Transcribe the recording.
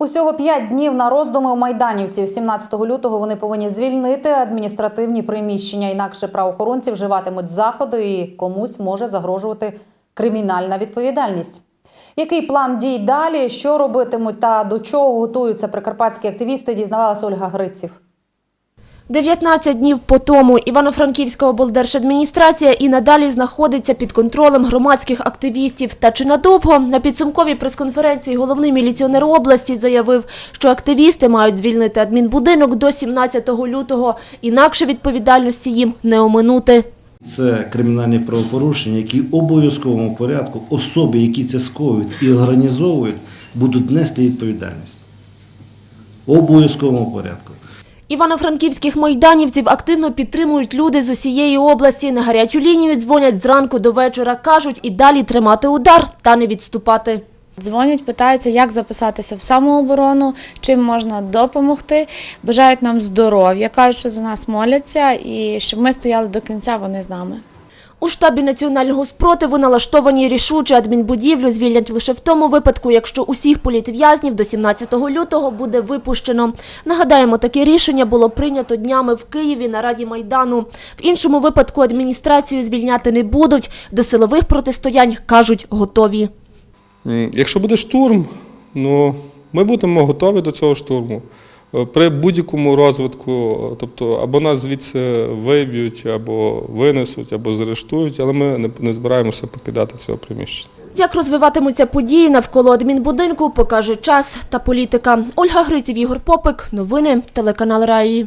Усього п'ять днів на роздуми у майданівців. 17 лютого вони повинні звільнити адміністративні приміщення. Інакше правоохоронці вживатимуть заходи і комусь може загрожувати кримінальна відповідальність. Який план дій далі? Що робитимуть та до чого готуються прикарпатські активісти? Дізнавалася Ольга Гриців. 19 днів по тому Івано-Франківська облдержадміністрація і надалі знаходиться під контролем громадських активістів. Та чи надовго на підсумковій прес-конференції головний міліціонер області заявив, що активісти мають звільнити адмінбудинок до 17 лютого, інакше відповідальності їм не оминути. Це кримінальні правопорушення, які в обов'язковому порядку особи, які це скоюють і організовують, будуть нести відповідальність. В обов'язковому порядку. Івано-франківських майданівців активно підтримують люди з усієї області. На гарячу лінію дзвонять зранку до вечора, кажуть і далі тримати удар та не відступати. Дзвонять, питаються, як записатися в самооборону, чим можна допомогти. Бажають нам здоров'я, кажуть, що за нас моляться, і щоб ми стояли до кінця, вони з нами. У штабі національного спротиву налаштовані рішуче адмінбудівлю звільнять лише в тому випадку, якщо усіх політв'язнів до 17 лютого буде випущено. Нагадаємо, таке рішення було прийнято днями в Києві на Раді Майдану. В іншому випадку адміністрацію звільняти не будуть. До силових протистоянь, кажуть, готові. Якщо буде штурм, ну ми будемо готові до цього штурму. Е, При будь-якому розвитку, е, тобто або нас звідси виб'ють, або винесуть, або заарештують, але ми не збираємося покидати цього приміщення. Як розвиватимуться події навколо адмінбудинку, покаже час та політика. Ольга Гриців, Ігор Попик. Новини телеканал Раї.